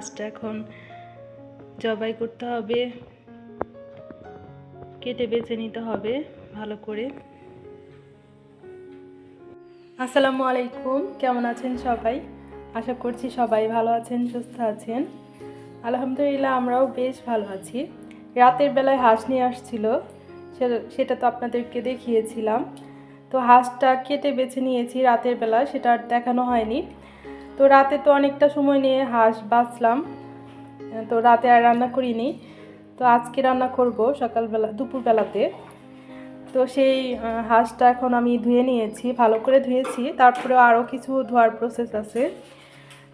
হাঁসটা এখন জবাই করতে হবে। কেটে বেছে নিতে হবে ভালো করে। আসসালামু আলাইকুম, কেমন আছেন সবাই? আশা করছি সবাই ভালো আছেন, সুস্থ আছেন। আলহামদুলিল্লাহ আমরাও বেশ ভালো আছি। রাতের বেলায় হাঁস নিয়ে আসছিল সেটা তো আপনাদেরকে দেখিয়েছিলাম। তো হাঁসটা কেটে বেছে নিয়েছি রাতের বেলা, সেটা আর দেখানো হয়নি। তো রাতে তো অনেকটা সময় নিয়ে হাঁস বাছলাম তো রাতে আর রান্না করিনি। তো আজকে রান্না করব সকালবেলা, দুপুরবেলাতে। তো সেই হাঁসটা এখন আমি ধুয়ে নিয়েছি, ভালো করে ধুয়েছি। তারপরে আরও কিছু ধোয়ার প্রসেস আছে।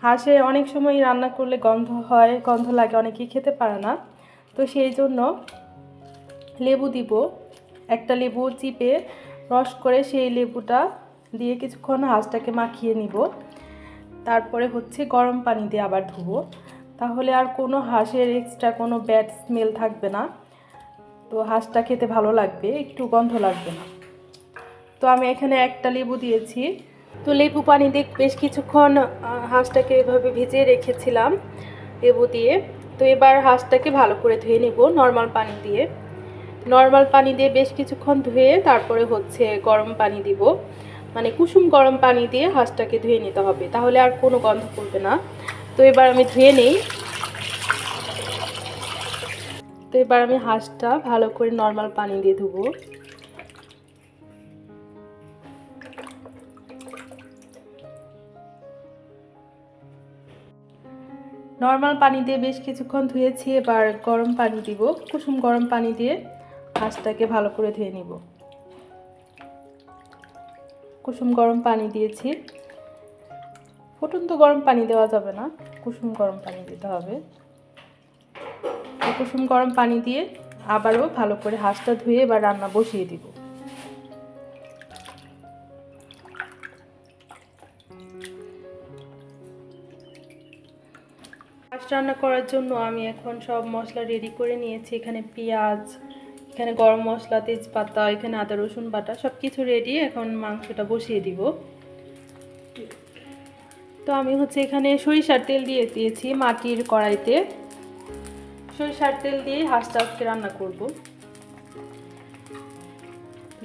হাঁসে অনেক সময় রান্না করলে গন্ধ হয়, গন্ধ লাগে, অনেকেই খেতে পারে না। তো সেই জন্য লেবু দিব। একটা লেবু চিপে রস করে সেই লেবুটা দিয়ে কিছুক্ষণ হাঁসটাকে মাখিয়ে নিব। তারপরে হচ্ছে গরম পানি দিয়ে আবার ধুবো। তাহলে আর কোনো হাঁসের এক্সট্রা কোনো ব্যাড স্মেল থাকবে না। তো হাঁসটা খেতে ভালো লাগবে, একটু গন্ধ লাগবে না। তো আমি এখানে একটা লেবু দিয়েছি। তো লেবু পানি দিয়ে বেশ কিছুক্ষণ হাঁসটাকে এভাবে ভিজিয়ে রেখেছিলাম লেবু দিয়ে। তো এবার হাঁসটাকে ভালো করে ধুয়ে নেব নর্মাল পানি দিয়ে। নর্মাল পানি দিয়ে বেশ কিছুক্ষণ ধুয়ে তারপরে হচ্ছে গরম পানি দিব। মানে কুসুম গরম পানি দিয়ে হাঁসটাকে ধুয়ে নিতে হবে, তাহলে আর কোনো গন্ধ করবে না। তো এবার আমি ধুয়ে নেই। তো এবার আমি হাঁসটা ভালো করে নর্মাল পানি দিয়ে ধুবো। নর্মাল পানি দিয়ে বেশ কিছুক্ষণ ধুয়েছি, এবার গরম পানি দিব। কুসুম গরম পানি দিয়ে হাঁসটাকে ভালো করে ধুয়ে নিব। কুসুম গরম পানি দিয়েছি। ফুটন্ত গরম পানি দেওয়া যাবে না, কুসুম গরম পানি দিতে হবে। কুসুম গরম পানি দিয়ে আবারও ভালো করে হাঁসটা ধুয়ে এবার রান্না বসিয়ে দিব। হাঁস রান্না করার জন্য আমি এখন সব মশলা রেডি করে নিয়েছি। এখানে পেঁয়াজ এখানে গরম মশলা, তেজপাতা, এখানে আদা, রসুন বাটা সব কিছু রেডি এখন মাংসটা বসিয়ে দিব। তো আমি হচ্ছে এখানে সরিষার তেল দিয়ে দিয়েছি মাটির কড়াইতে। সরিষার তেল দিয়ে হাঁসটা আজকে রান্না করব।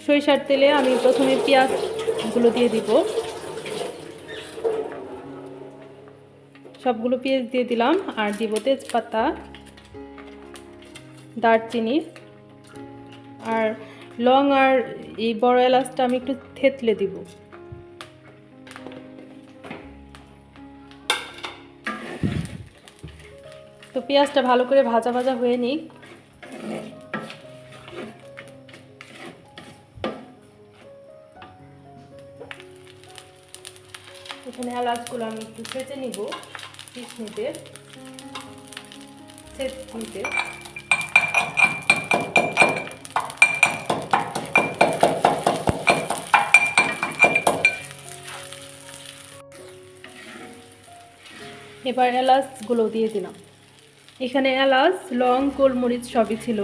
সরিষার তেলে আমি প্রথমে পেঁয়াজগুলো দিয়ে দিব। সবগুলো পেঁয়াজ দিয়ে দিলাম আর দিব তেজপাতা, দারচিনি আর লং আর এই বড় এলাচটা আমি একটু থেতলে দিব। তো পেঁয়াজটা ভালো করে ভাজা ভাজা হয়ে নিক। এখানে এলাচগুলো আমি একটু ছেঁচে নিব পিস নিতে ছেঁচ নিতে। এবার এলাচগুলো দিয়ে দিলাম। এখানে এলাচ, লং, গোলমরিচ সবই ছিল।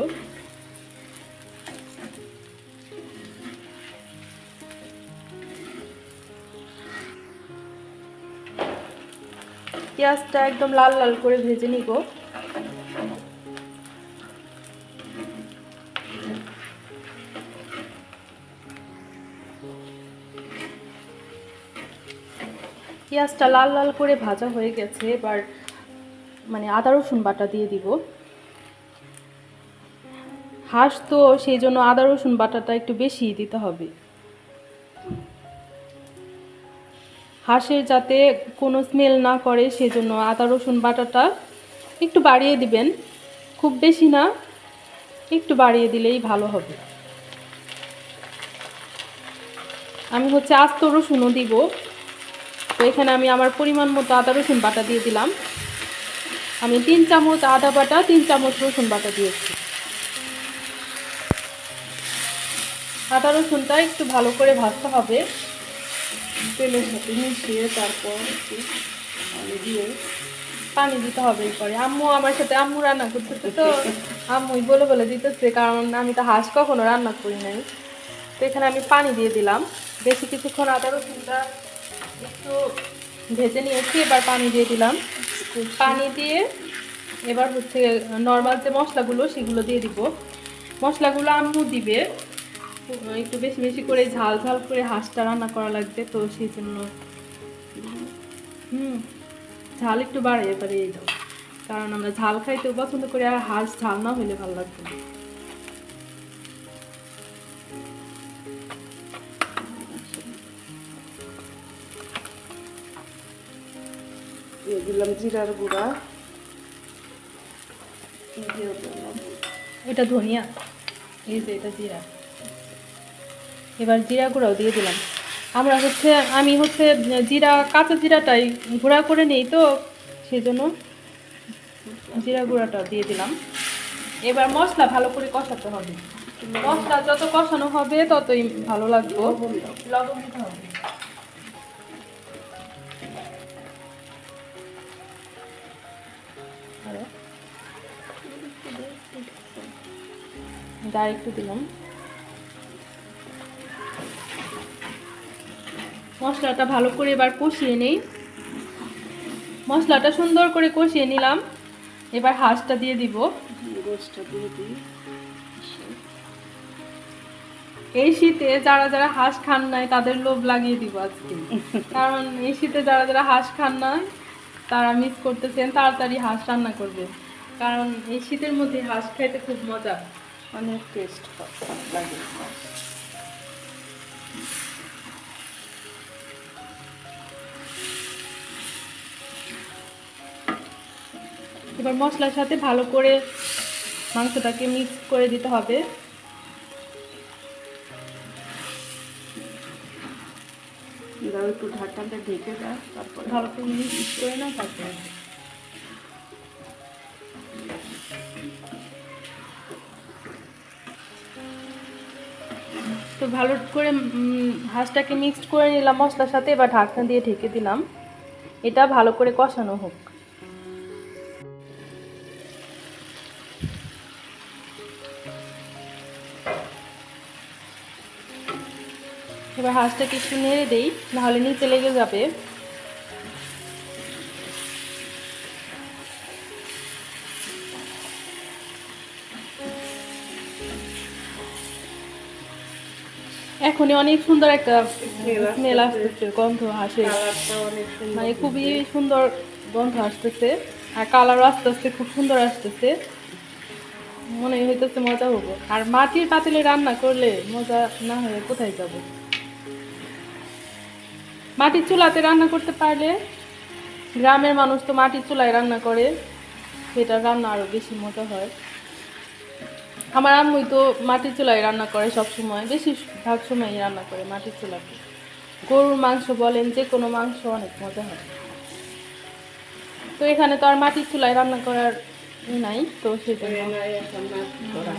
পেঁয়াজটা একদম লাল লাল করে ভেজে নিব। পেঁয়াজটা লাল লাল করে ভাজা হয়ে গেছে, এবার মানে আদা রসুন বাটা দিয়ে দিব। হাঁস তো সেই জন্য আদা রসুন বাটাটা একটু বেশি দিতে হবে। হাঁসের যাতে কোনো স্মেল না করে সেজন্য আদা রসুন বাটাটা একটু বাড়িয়ে দিবেন। খুব বেশি না, একটু বাড়িয়ে দিলেই ভালো হবে। আমি হচ্ছে আস্ত রসুনও দিব। তো এখানে আমি আমার পরিমাণ মতো আদা, রসুন বাটা দিয়ে দিলাম। আমি তিন চামচ আদা বাটা, তিন চামচ রসুন বাটা দিয়েছি। আদা, রসুনটা একটু ভালো করে ভাজতে হবে। তেলের সাথে মিশিয়ে তারপর দিয়ে পানি দিতে হবে এরপরে। আম্মু আমার সাথে আম্মু রান্না করতেছে তো। আম্মুই বলে বলে দিতেছে, কারণ আমি তো হাঁস কখনো রান্না করি নাই। তো এখানে আমি পানি দিয়ে দিলাম। বেশি কিছুক্ষণ আদা, রসুনটা একটু ভেজে নিয়েছি, এবার পানি দিয়ে দিলাম। পানি দিয়ে এবার হচ্ছে নর্মাল যে মশলাগুলো, সেগুলো দিয়ে দিব। মশলাগুলো আম্মু দিবে। একটু বেশি বেশি করে ঝাল ঝাল করে হাঁসটা রান্না করা লাগবে, তো সেই জন্য হুম, ঝাল একটু বাড়িয়ে বাড়িয়ে দাও। কারণ আমরা ঝাল খাইতেও পছন্দ করি, আর হাঁস ঝাল না হলে ভালো লাগবে দিয়ে দিলাম জিরার গুঁড়া। দিয়ে দিলাম এটা ধনিয়া। এই যে এটা জিরা। এবার জিরা গুঁড়াও দিয়ে দিলাম। আমরা হচ্ছে আমি হচ্ছে জিরা কাঁচা জিরাটাই গুঁড়া করে নেই তো সেই জন্য জিরা গুঁড়াটাও দিয়ে দিলাম। এবার মশলা ভালো করে কষাতে হবে। মশলা যত কষানো হবে ততই ভালো লাগবে। লবণ দিতে হবে। ডাল একটু দিলাম। মশলাটা ভালো করে এবার কষিয়ে নেই। মশলাটা সুন্দর করে কষিয়ে নিলাম। এবার হাঁসটা দিয়ে দিব। এই শীতে যারা যারা হাঁস খান নাই তাদের লোভ লাগিয়ে দিব আজকে। কারণ এই শীতে যারা যারা হাঁস খান নাই তারা মিস করতেছেন তাড়াতাড়ি হাঁস রান্না করবে। কারণ এই শীতের মধ্যে হাঁস খাইতে খুব মজা। অনেক টেস্ট লাগে এবার মশলার সাথে ভালো করে মাংসটাকে মিক্স করে দিতে হবে। দাও একটু ঢাকাটা ঢেকে দেয় তারপরে ভালো করে মিক্স করে না তারপরে। তো ভালো করে হাঁসটাকে মিক্সড করে নিলাম, মশলার সাথে এবার ঢাকনা দিয়ে ঢেকে দিলাম। এটা ভালো করে কষানো হোক। এবার হাঁসটাকে একটু নেড়ে দেই, নাহলে নিচে লেগে যাবে। এখনই অনেক সুন্দর একটা স্মেল আসতেছে, গন্ধ সুন্দর মানে খুবই সুন্দর গন্ধ আসতেছে, আর কালারও আস্তে আস্তে খুব সুন্দর আসতেছে। মনে হইতেছে মজা হব। আর মাটির পাতিলে রান্না করলে মজা না হয়ে কোথায় যাব? মাটির চুলাতে রান্না করতে পারলে গ্রামের মানুষ তো মাটির চুলায় রান্না করে সেটা রান্না আরও বেশি মজা হয়। আমার আম্মুই তো মাটির চুলায় রান্না করে সব সময় বেশি ভাগ সময়ই রান্না করে মাটির চুলাতে গরুর মাংস বলেন, যে কোনো মাংস অনেক মজা হয়। তো এখানে তো আর মাটির চুলায় রান্না করার নাই, তো করা।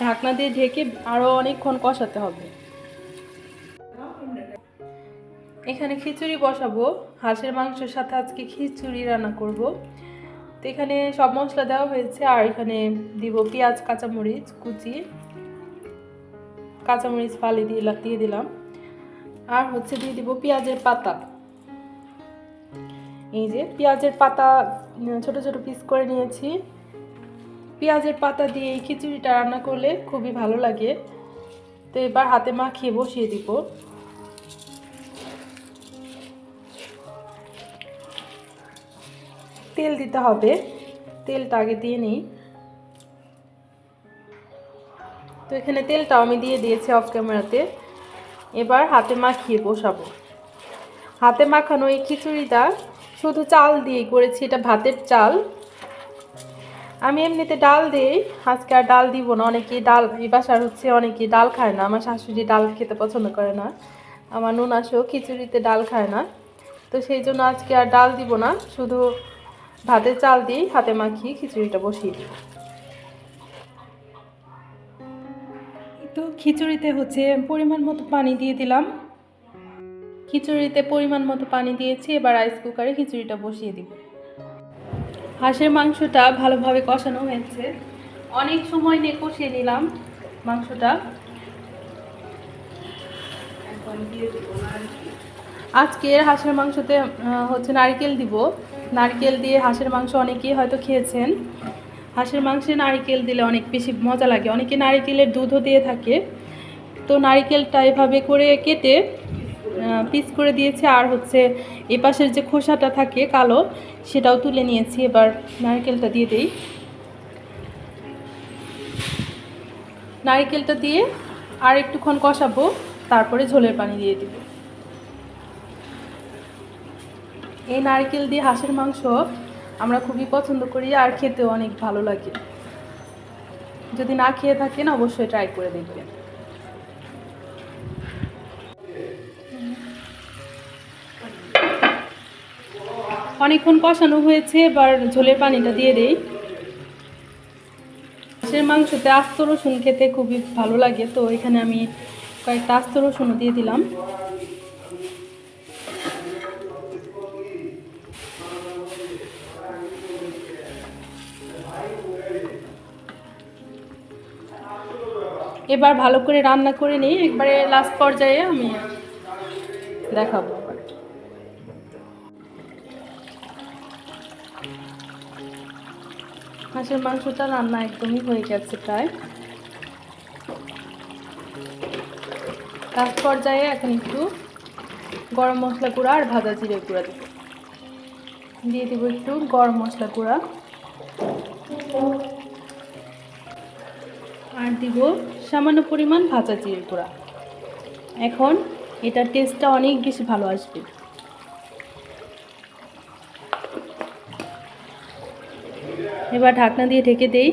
ঢাকনা দিয়ে ঢেকে আরও অনেকক্ষণ কষাতে হবে। এখানে খিচুড়ি বসাবো, হাঁসের মাংসের সাথে আজকে খিচুড়ি রান্না করব। তো এখানে সব মশলা দেওয়া হয়েছে, আর এখানে দিব পেঁয়াজ, কাঁচামরিচ, কুচি, কাঁচামরিচ ফালি দিয়ে দিয়ে দিলাম। আর হচ্ছে দিয়ে দিব পেঁয়াজের পাতা। এই যে পেঁয়াজের পাতা ছোট ছোট পিস করে নিয়েছি। পেঁয়াজের পাতা দিয়ে খিচুড়িটা রান্না করলে খুবই ভালো লাগে। তো এবার হাতে মাখিয়ে বসিয়ে দিব। তেল দিতে হবে। তেলটা আগে দিয়ে নিই। তো এখানে তেলটাও আমি দিয়ে দিয়েছি অফ ক্যামেরাতে এবার হাতে মাখিয়ে বসাবো। হাতে মাখানো এই খিচুড়িটা শুধু চাল দিয়েই করেছি, এটা ভাতের চাল। আমি এমনিতে ডাল দিই, আজকে আর ডাল দিব না। অনেকেই ডাল, এই বাসার হচ্ছে অনেকেই ডাল খায় না। আমার শাশুড়ি ডাল খেতে পছন্দ করে না। আমার নুন আসেও খিচুড়িতে ডাল খায় না। তো সেই জন্য আজকে আর ডাল দিব না। শুধু ভাতের চাল দিয়েই হাতে মাখিয়ে খিচুড়িটা বসিয়ে দিই। তো খিচুড়িতে হচ্ছে পরিমাণ মতো পানি দিয়ে দিলাম। খিচুড়িতে পরিমাণ মতো পানি দিয়েছি, এবার রাইস কুকারে খিচুড়িটা বসিয়ে দিব। হাঁসের মাংসটা ভালোভাবে কষানো হয়েছে। অনেক সময় নিয়ে কষিয়ে নিলাম মাংসটা। আজকের হাঁসের মাংসতে হচ্ছে নারকেল দিব। নারকেল দিয়ে হাঁসের মাংস অনেকেই হয়তো খেয়েছেন। হাঁসের মাংসে নারকেল দিলে অনেক বেশি মজা লাগে। অনেকে নারকেলের দুধও দিয়ে থাকে। তো নারকেলটা এভাবে করে কেটে পিস করে দিয়েছে। আর হচ্ছে এ পাশের যে খোসাটা থাকে কালো, সেটাও তুলে নিয়েছি। এবার নারকেলটা দিয়ে দেই। নারকেলটা দিয়ে আর একটুক্ষণ কষাবো। তারপরে ঝোলের পানি দিয়ে দিব। এই নারকেল দিয়ে হাঁসের মাংস আমরা খুবই পছন্দ করি আর খেতেও অনেক ভালো লাগে। যদি না খেয়ে থাকেন অবশ্যই ট্রাই করে দেখবেন। অনেকক্ষণ কষানো হয়েছে, এবার ঝোলের পানিটা দিয়ে দেই। হাঁসের মাংসতে আস্ত রসুন খেতে খুবই ভালো লাগে, তো এখানে আমি কয়েকটা আস্ত রসুনও দিয়ে দিলাম। এবার ভালো করে রান্না করে নিই, একবারে লাস্ট পর্যায়ে আমি দেখাবো। হাঁসের মাংসটা রান্না একদমই হয়ে গেছে প্রায়। লাস্ট পর্যায়ে এখন একটু গরম মশলা গুঁড়া আর ভাজা জিরে গুঁড়া দেবো। দিয়ে দেবো একটু গরম মশলা গুঁড়া। আর দিব সামান্য পরিমাণ ভাজা জিরে গুঁড়া। এখন এটার টেস্টটা অনেক বেশি ভালো আসবে। এবার ঢাকনা দিয়ে ঢেকে দেই।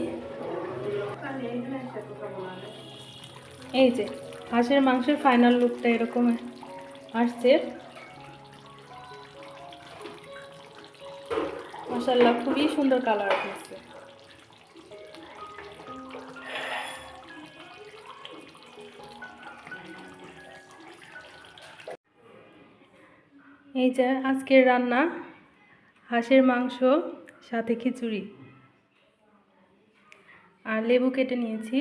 এই যে, হাঁসের মাংসের ফাইনাল লুকটা এরকম আসছে। মাসাল্লাহ খুবই সুন্দর কালার আসছে। এই যে আজকের রান্না হাঁসের মাংস সাথে খিচুড়ি। আর লেবু কেটে নিয়েছি।